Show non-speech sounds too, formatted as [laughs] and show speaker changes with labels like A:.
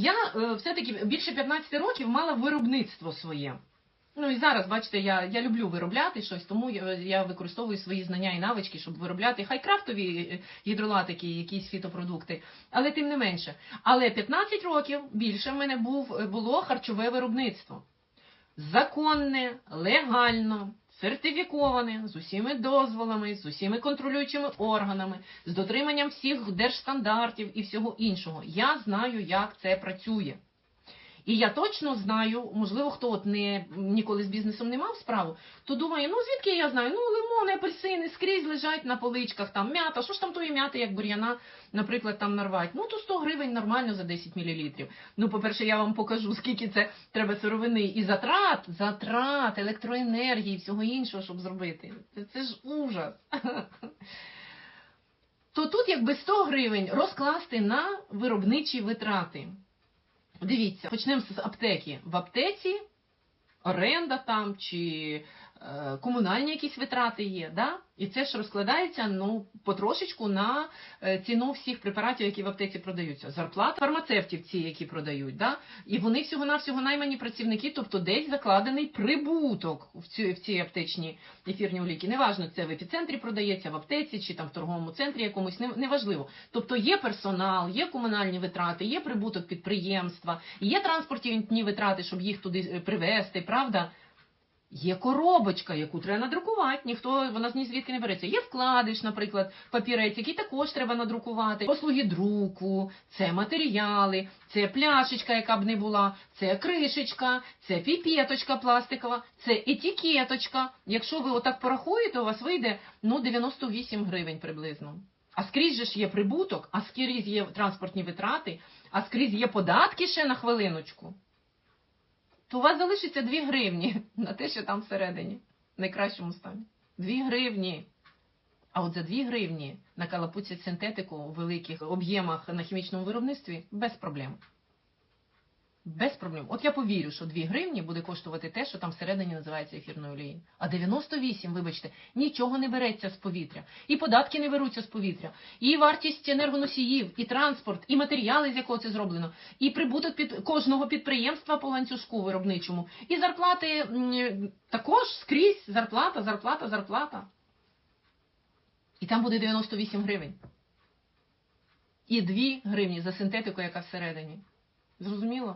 A: Я е, все-таки більше 15 років мала виробництво своє. Ну і зараз, бачите, я, я люблю виробляти щось, тому я, я використовую свої знання і навички, щоб виробляти хай крафтові е, гідролатики, якісь фітопродукти, але тим не менше. Але 15 років більше в мене був, е, було харчове виробництво. Законне, легально, сертифіковане, з усіми дозволами, з усіми контролюючими органами, з дотриманням всіх держстандартів і всього іншого. Я знаю, як це працює. І я точно знаю, можливо, хто от не ніколи з бізнесом не мав справу, то думає, ну звідки я знаю? Ну, лимони, апельсини скрізь лежать на поличках, там м'ята. Що ж там тої м'яти, як бур'яна, наприклад, там нарвать? Ну, то 100 гривень нормально за 10 мл. Ну, по-перше, я вам покажу, [laughs] скільки це треба сировини і затрат, затрат, електроенергії, всього іншого, щоб зробити. Це, це ж ужас. [laughs] То тут якби 100 гривень розкласти на виробничі витрати. Дивіться, почнемо з аптеки. В аптеці оренда там чи комунальні якісь витрати є, да? і це ж розкладається ну, потрошечку на е, ціну всіх препаратів, які в аптеці продаються. Зарплата фармацевтів ці, які продають, да? і вони всього-навсього наймані працівники, тобто десь закладений прибуток в, цю, в ці аптечні ефірні оліки. Неважно, це в епіцентрі продається, в аптеці чи там в торговому центрі якомусь, неважливо. Тобто є персонал, є комунальні витрати, є прибуток підприємства, є транспортні витрати, щоб їх туди е, привезти, правда? Є коробочка, яку треба надрукувати, ніхто вона звідки не береться. Є вкладиш, наприклад, папірець, який також треба надрукувати. Послуги друку, це матеріали, це пляшечка, яка б не була, це кришечка, це піпеточка пластикова, це етикеточка. Якщо ви отак порахуєте, у вас вийде ну 98 гривень приблизно. А скрізь же ж є прибуток, а скрізь є транспортні витрати, а скрізь є податки ще на хвилиночку то у вас залишиться 2 гривні [laughs] на те, що там всередині, в найкращому стані. 2 гривні. А от за 2 гривні накалапуцять синтетику у великих об'ємах на хімічному виробництві без проблем. Без проблем. От я повірю, що 2 гривні буде коштувати те, що там всередині називається ефірною олією. А 98, вибачте, нічого не береться з повітря. І податки не беруться з повітря. І вартість енергоносіїв, і транспорт, і матеріали, з якого це зроблено, і прибуток під кожного підприємства по ланцюжку виробничому. І зарплати також скрізь зарплата, зарплата, зарплата. І там буде 98 гривень. І 2 гривні за синтетику, яка всередині. Зрозуміло?